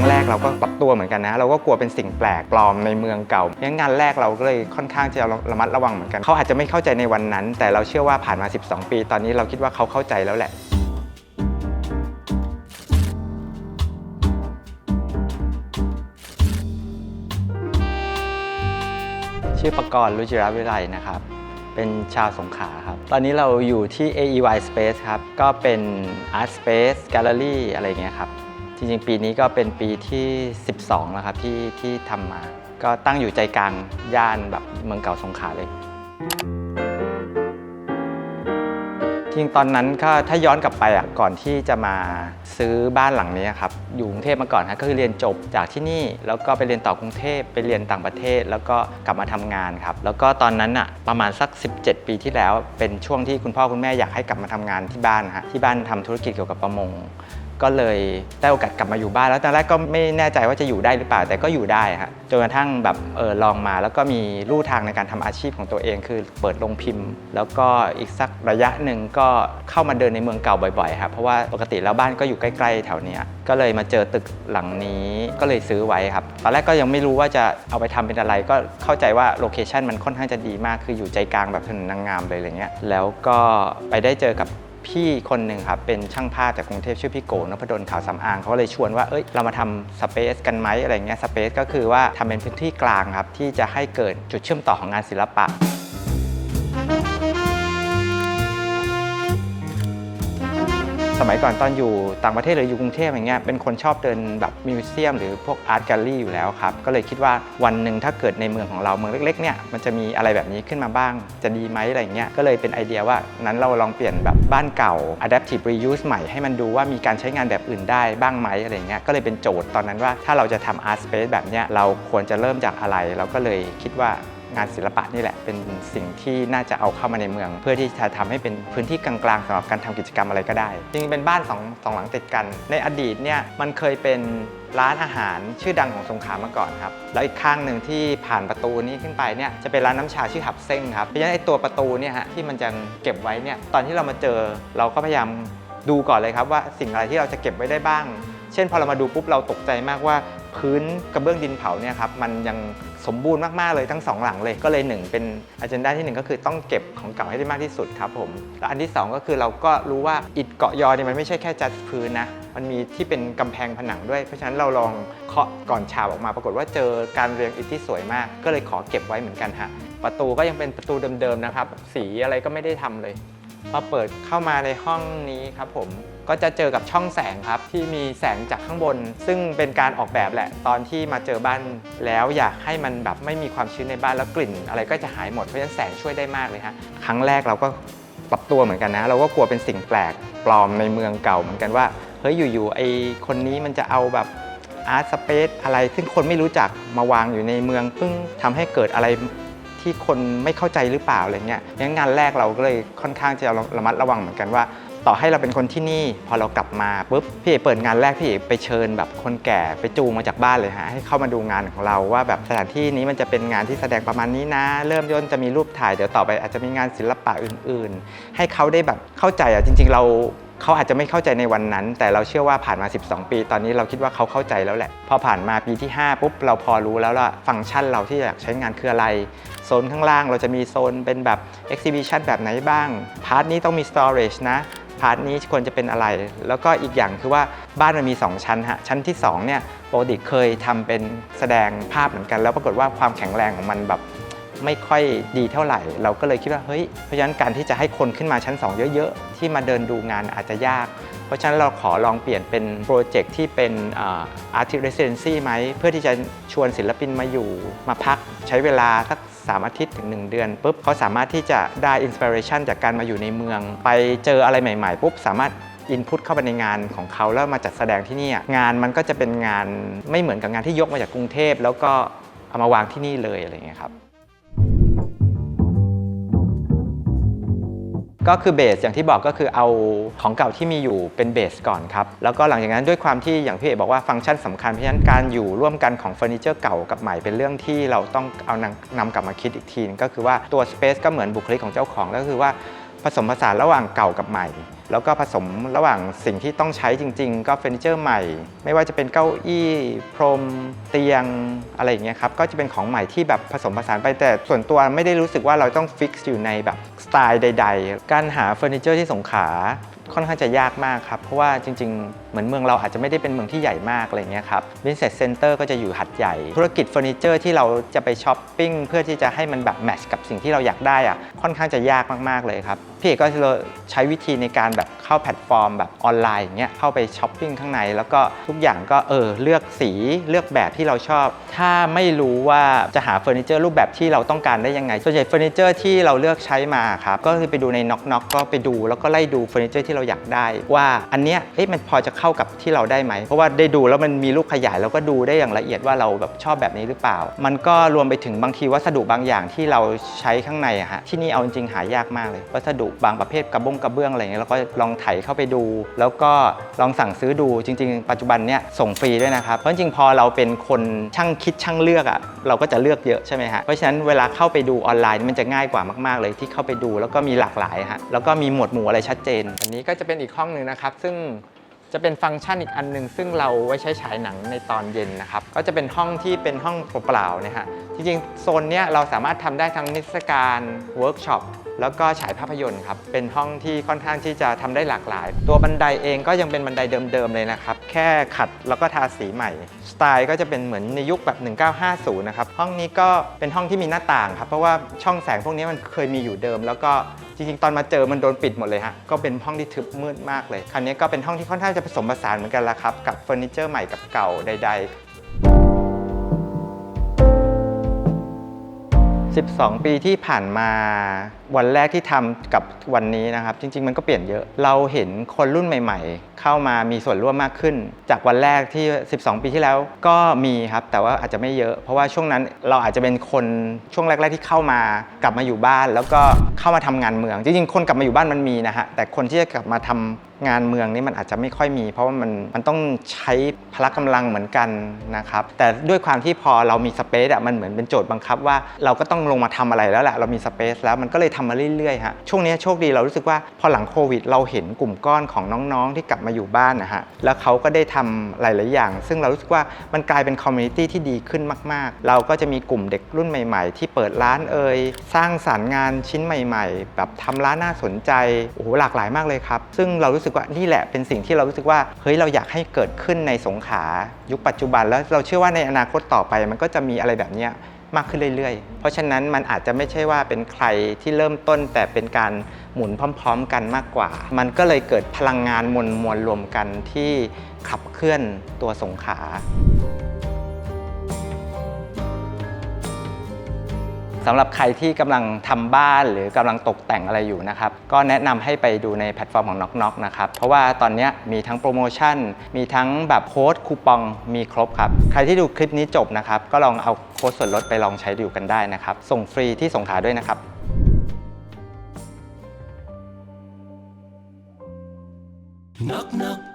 งแรกเราก็ปรับตัวเหมือนกันนะ เราก็กลัวเป็นสิ่งแปลกปลอมในเมืองเก่างั้นงานแรกเราก็เลยค่อนข้างจะระมัดระวังเหมือนกันเขาอาจจะไม่เข้าใจในวันนั้น แต่เราเชื่อว่าผ่านมา 12 ปี ตอนนี้เราคิดว่าเขาเข้าใจแล้วแหละชื่อประกรณ์รุจิรวิไลนะครับ เป็นชาวสงขลาครับ ตอนนี้เราอยู่ที่ AEY Space ครับ ก็เป็น Art Space Gallery อะไรเงี้ยครับ ริงๆ ปีนี้ก็เป็นปีที่ 12 แล้วครับที่ที่ทำมา ก็ตั้งอยู่ใจกลางย่านแบบเมืองเก่าสงขลาเลยจริงตอนนั้นก็ถ้าย้อนกลับไปอะก่อนที่จะมาซื้อบ้านหลังนี้ครับอยู่กรุงเทพมาก่อนครับก็คือเรียนจบจากที่นี่แล้วก็ไปเรียนต่อกรุงเทพไปเรียนต่างประเทศ แล้วก็กลับมาทำงานครับแล้วก็ตอนนั้นอะประมาณสัก 17 ปีที่แล้ว เป็นช่วงที่คุณพ่อคุณแม่อยากให้กลับมาทำงานที่บ้านฮะที่บ้านทำธุรกิจเกี่ยวกับประมง ก็เลยได้โอกาสกลับมาอยู่บ้านแล้วตอนแรกก็ไม่แน่ใจว่าจะอยู่ได้หรือเปล่าแต่ก็อยู่ได้ฮะจนกระทั่งแบบเออลองมา แล้วก็มีลู่ทางในการทำอาชีพของตัวเอง คือเปิดโรงพิมพ์ แล้วก็อีกสักระยะหนึ่งก็เข้ามาเดินในเมืองเก่าบ่อยๆครับเพราะว่าปกติแล้วบ้านก็อยู่ใกล้ๆแถวเนี้ยก็เลยมาเจอตึกหลังนี้ก็เลยซื้อไว้ครับตอนแรกก็ยังไม่รู้ว่าจะเอาไปทำเป็นอะไร ก็เข้าใจว่าโลเคชันมันค่อนข้างจะดีมากคืออยู่ใจกลางแบบถนนนางงามเลยอะไรเงี้ยแล้วก็ไปได้เจอกับ พี่คนหนึ่งครับเป็นช่างภาพจากกรุงเทพชื่อพี่โกนพดลขาวสำอางเขาเลยชวนว่าเอ้ยเรามาทำสเปซกันไหมอะไรเงี้ยสเปซก็คือว่าทำเป็นพื้นที่กลางครับที่จะให้เกิดจุดเชื่อมต่อของงานศิลปะ สมัยก่อนตอนอยู่ต่างประเทศหรืออยู่กรุงเทพอย่างเงี้ยเป็นคนชอบเดินแบบมิวเซียม หรือพวกอาร์ตแกลลี่อยู่แล้วครับ ก็เลยคิดว่าวันหนึ่งถ้าเกิดในเมืองของเราเมืองเล็กๆเนี่ยมันจะมีอะไรแบบนี้ขึ้นมาบ้าง จะดีไหมอะไรเงี้ยก็เลยเป็นไอเดียว่านั้นเราลองเปลี่ยนแบบบ้านเก่า adaptive reuse ใหม่ให้มันดูว่ามีการใช้งานแบบอื่นได้บ้างไหมอะไรเงี้ยก็เลยเป็นโจทย์ตอนนั้นว่าถ้าเราจะทำ art space แบบเนี้ยเราควรจะเริ่มจากอะไร เราก็เลยคิดว่า งานศิลปะนี่แหละ เป็นสิ่งที่น่าจะเอาเข้ามาในเมือง เพื่อที่จะทำให้เป็นพื้นที่กลางๆสำหรับการทำกิจกรรมอะไรก็ได้ จริงๆเป็นบ้านสองสองหลังติดกัน ในอดีตเนี่ยมันเคยเป็นร้านอาหารชื่อดังของสงขลามาก่อนครับ แล้วอีกข้างหนึ่งที่ผ่านประตูนี้ขึ้นไปเนี่ยจะเป็นร้านน้ำชาชื่อหับเซ้งครับเพราะฉะนั้นไอ้ตัวประตูเนี่ยฮะที่มันจะเก็บไว้เนี่ยตอนที่เรามาเจอเราก็พยายามดูก่อนเลยครับว่าสิ่งอะไรที่เราจะเก็บไว้ได้บ้าง เช่นพอเรามาดูปุ๊บเราตกใจมากว่า พื้นกระเบื้องดินเผาเนี่ยครับมันยังสมบูรณ์มากๆเลยทั้งสองหลังเลยก็เลยหนึ่งเป็นอ g e n d a ที่หนึ่งก็คือต้องเก็บของเก่าให้ได้มากที่สุดครับผมแล้วอันที่สองก็คือเราก็รู้ว่าอิฐเกาะยอเนี่ยมันไม่ใช่แค่จัดพื้นนะมันมีที่เป็นกำแพงผนังด้วย เพราะฉะนั้นเราลองเคาะก่อนฉาบออกมา ปรากฏว่าเจอการเรียงอิฐที่สวยมาก ก็เลยขอเก็บไว้เหมือนกันฮะประตูก็ยังเป็นประตูเดิมๆนะครับสีอะไรก็ไม่ได้ทำเลย พอเปิดเข้ามาในห้องนี้ครับผมก็จะเจอกับช่องแสงครับที่มีแสงจากข้างบน ซึ่งเป็นการออกแบบแหละ ตอนที่มาเจอบ้านแล้วอยากให้มันแบบไม่มีความชื้นในบ้านแล้วกลิ่น อะไรก็จะหายหมดเพราะฉะนั้นแสงช่วยได้มากเลยฮะครั้งแรกเราก็ปรับตัวเหมือนกันนะ เราก็กลัวเป็นสิ่งแปลกปลอมในเมืองเก่าเหมือนกันว่าเฮ้ยอยู่ๆไอคนนี้มันจะเอาแบบอาร์ตสเปซอะไรซึ่งคนไม่รู้จักมาวางอยู่ในเมืองเพิ่งทำให้เกิดอะไร ที่คนไม่เข้าใจหรือเปล่าอะไรเงี้ยงั้นงานแรกเราก็เลยค่อนข้างจะระมัดระวังเหมือนกันว่า ต่อให้เราเป็นคนที่นี่ พอเรากลับมาปุ๊บพี่เอกเปิดงานแรกพี่เอกไปเชิญแบบคนแก่ไปจูงมาจากบ้านเลยฮะให้เข้ามาดูงานของเราว่าแบบสถานที่นี้มันจะเป็นงานที่แสดงประมาณนี้นะ เริ่มต้นจะมีรูปถ่ายเดี๋ยวต่อไปอาจจะมีงานศิลปะอื่น ๆ ให้เขาได้แบบเข้าใจอะจริง ๆ เรา เขาอาจจะไม่เข้าใจในวันนั้น แต่เราเชื่อว่าผ่านมา 12 ปี ตอนนี้เราคิดว่าเขาเข้าใจแล้วแหละ พอผ่านมาปีที่ 5 ปุ๊บ เราพอรู้แล้วว่าฟังก์ชันเราที่อยากใช้งานคืออะไร โซนข้างล่างเราจะมีโซนเป็นแบบ exhibition แบบไหนบ้าง พาร์ทนี้ต้องมี storage นะ พาร์ทนี้ควรจะเป็นอะไร แล้วก็อีกอย่างคือว่าบ้านมันมี 2 ชั้นฮะ ชั้นที่ 2 เนี่ยปกติเคยทำเป็นแสดงภาพเหมือนกัน แล้วปรากฏว่าความแข็งแรงของมันแบบ ไม่ค่อยดีเท่าไหร่ เราก็เลยคิดว่าเฮ้ยเพราะฉะนั้นการที่จะให้คนขึ้นมาชั้น 2 เยอะ ๆ ที่มาเดินดูงานอาจจะยาก เพราะฉะนั้นเราขอลองเปลี่ยนเป็นโปรเจกต์ที่เป็นอาร์ติ residency ไหม เพื่อที่จะชวนศิลปินมาอยู่ มาพักใช้เวลาสัก3อาทิตย์ถึง 1 เดือนปุ๊บเขาสามารถที่จะได้อินสปิเรชันจากการมาอยู่ในเมือง ไปเจออะไรใหม่ๆปุ๊บสามารถอินพุตเข้าไปในงานของเขาแล้วมาจัดแสดงที่นี่งานมันก็จะเป็นงานไม่เหมือนกับงานที่ยกมาจากกรุงเทพ แล้วก็เอามาวางที่นี่เลยอะไรอย่างเงี้ยครับ ก็คือเบสอย่างที่บอกก็คือเอาของเก่าที่มีอยู่เป็นเบสก่อนครับ แล้วก็หลังจากนั้นด้วยความที่อย่างพี่เอกบอกว่าฟังก์ชันสำคัญเพราะฉะนั้นการอยู่ร่วมกันของเฟอร์นิเจอร์เก่ากับใหม่เป็นเรื่องที่เราต้องเอานำกลับมาคิดอีกทีนึงก็คือว่าตัวสเปซก็เหมือนบุคลิกของเจ้าของก็คือว่า ผสมผสานระหว่างเก่ากับใหม่ แล้วก็ผสมระหว่างสิ่งที่ต้องใช้จริง ๆ ก็เฟอร์นิเจอร์ใหม่ ไม่ว่าจะเป็นเก้าอี้พรมเตียงอะไรอย่างเงี้ยครับก็จะเป็นของใหม่ที่แบบผสมผสานไปแต่ส่วนตัวไม่ได้รู้สึกว่าเราต้องฟิกซ์อยู่ในแบบสไตล์ใด ๆ การหาเฟอร์นิเจอร์ที่สงขาค่อนข้างจะยากมากครับเพราะว่าจริง ๆ เหมือนเมืองเราอาจจะไม่ได้เป็นเมืองที่ใหญ่มากอะไรเงี้ยครับ Business Center ก็จะอยู่หัดใหญ่ ธุรกิจเฟอร์นิเจอร์ที่เราจะไปช้อปปิ้งเพื่อที่จะให้มันแบบแมทช์กับสิ่งที่เราอยากได้อะค่อนข้างจะยากมากๆเลยครับ พี่เอกก็เลยใช้วิธีในการแบบเข้าแพลตฟอร์มแบบออนไลน์อย่างเงี้ยเข้าไปช้อปปิ้งข้างใน แล้วก็ทุกอย่างก็เออเลือกสีเลือกแบบที่เราชอบ ถ้าไม่รู้ว่าจะหาเฟอร์นิเจอร์รูปแบบที่เราต้องการได้ยังไงส่วนใหญ่เฟอร์นิเจอร์ที่เราเลือกใช้มาครับก็คือไปดูในน็อกน็อกก็ไปดูแล้วก็ไล่ดูเฟอร์นิเจอร์ที่เราอยากได้ ว่าอันเนี้ยเอ๊ะมันพอจะเข้ากับที่เราได้ไหม เพราะว่าได้ดูแล้วมันมีรูปขยายแล้วก็ดูได้อย่างละเอียดว่าเราแบบชอบแบบนี้หรือเปล่า มันก็รวมไปถึงบางทีวัสดุบางอย่างที่เราใช้ข้างในอะฮะที่นี่เอาจริงหายากมากเลย วัสดุบางประเภทกระบงกระเบื้องอะไรเงี้ยเราก็ลองไถเข้าไปดู แล้วก็ลองสั่งซื้อดูจริง ๆ ปัจจุบันเนี้ยส่งฟรีด้วยนะครับเพราะจริงพอเราเป็นคนช่างคิดช่างเลือกอะเราก็จะเลือกเยอะใช่ไหมฮะเพราะฉะนั้นเวลาเข้าไปดูออนไลน์มันจะง่ายกว่ามาก ๆ เลยที่เข้าไปดูแล้วก็มีหลากหลายฮะแล้วก็มีหมวดหมู่อะไรชัดเจน อันนี้ก็จะเป็นอีกห้องหนึ่งนะครับ ซึ่ง จะเป็นฟังก์ชันอีกอันหนึ่งซึ่งเราไว้ใช้ฉายหนังในตอนเย็นนะครับ ก็จะเป็นห้องที่เป็นห้องเปล่าๆนะฮะจริงๆโซนเนี้ยเราสามารถทำได้ทั้งนิทรรศการเวิร์กช็อปแล้วก็ฉายภาพยนตร์ครับ เป็นห้องที่ค่อนข้างที่จะทำได้หลากหลาย ตัวบันไดเองก็ยังเป็นบันไดเดิมๆเลยนะครับ แค่ขัดแล้วก็ทาสีใหม่ สไตล์ก็จะเป็นเหมือนในยุคแบบ 1950 นะครับ ห้องนี้ก็เป็นห้องที่มีหน้าต่างครับ เพราะว่าช่องแสงพวกนี้มันเคยมีอยู่เดิม แล้วก็ จริงๆ ตอนมาเจอมันโดนปิดหมดเลยฮะ ก็เป็นห้องที่ทึบมืดมากเลยคราวนี้ก็เป็นห้องที่ค่อนข้างจะผสมผสานเหมือนกันละครับ กับเฟอร์นิเจอร์ใหม่กับเก่าใด ๆ 12 ปีที่ผ่านมา วันแรกที่ทำกับวันนี้นะครับ จริง ๆ มันก็เปลี่ยนเยอะ เราเห็นคนรุ่นใหม่ ๆ เข้ามามีส่วนร่วมมากขึ้น จากวันแรกที่ 12 ปีที่แล้วก็มีครับ แต่ว่าอาจจะไม่เยอะ เพราะว่าช่วงนั้นเราอาจจะเป็นคนช่วงแรก ๆ ที่เข้ามากลับมาอยู่บ้าน แล้วก็เข้ามาทำงานเมือง จริงๆ คนกลับมาอยู่บ้านมันมีนะฮะ แต่คนที่จะกลับมาทำงานเมืองนี่มันอาจจะไม่ค่อยมี เพราะว่ามันมันต้องใช้พละกำลังเหมือนกันนะครับ แต่ด้วยความที่พอเรามีสเปซอะมันเหมือนเป็นโจทย์บังคับว่าเราก็ต้องลงมาทำอะไรแล้วแหละเรามีสเปซแล้วมันก็เลยททำมาเรื่อยๆฮะช่วงนี้โชคดีเรารู้สึกว่าพอหลังโควิด เราเห็นกลุ่มก้อนของน้องๆ ที่กลับมาอยู่บ้านนะฮะแล้วเขาก็ได้ทำหลายๆอย่าง ซึ่งเรารู้สึกว่ามันกลายเป็นคอมมูนิตี้ที่ดีขึ้นมาก ๆ เราก็จะมีกลุ่มเด็กรุ่นใหม่ ๆ ที่เปิดร้านเอ่ยสร้างสรรค์งานชิ้นใหม่ ๆ แบบทำร้านน่าสนใจโอ้โหหลากหลายมากเลยครับซึ่งเรารู้สึกว่านี่แหละเป็นสิ่งที่เรารู้สึกว่าเฮ้ยเราอยากให้เกิดขึ้นในสงขายุคปัจจุบันแล้วเราเชื่อว่าในอนาคตต่อไปมันก็จะมีอะไรแบบเนี้ย มากขึ้นเรื่อยๆ เพราะฉะนั้นมันอาจจะไม่ใช่ว่าเป็นใครที่เริ่มต้น แต่เป็นการหมุนพร้อม ๆ กันมากกว่า มันก็เลยเกิดพลังงานมวลมวลรวมกันที่ขับเคลื่อนตัวสงขา สำหรับใครที่กำลังทำบ้านหรือกำลังตกแต่งอะไรอยู่นะครับก็แนะนำให้ไปดูในแพลตฟอร์มของ Knock Knock นะครับเพราะว่าตอนนี้มีทั้งโปรโมชั่น มีทั้งแบบโค้ดคูปองมีครบครับใครที่ดูคลิปนี้จบนะครับก็ลองเอาโค้ดส่วนลดไปลองใช้ดูกันได้นะครับส่งฟรีที่สงขลาด้วยนะครับ Knock knock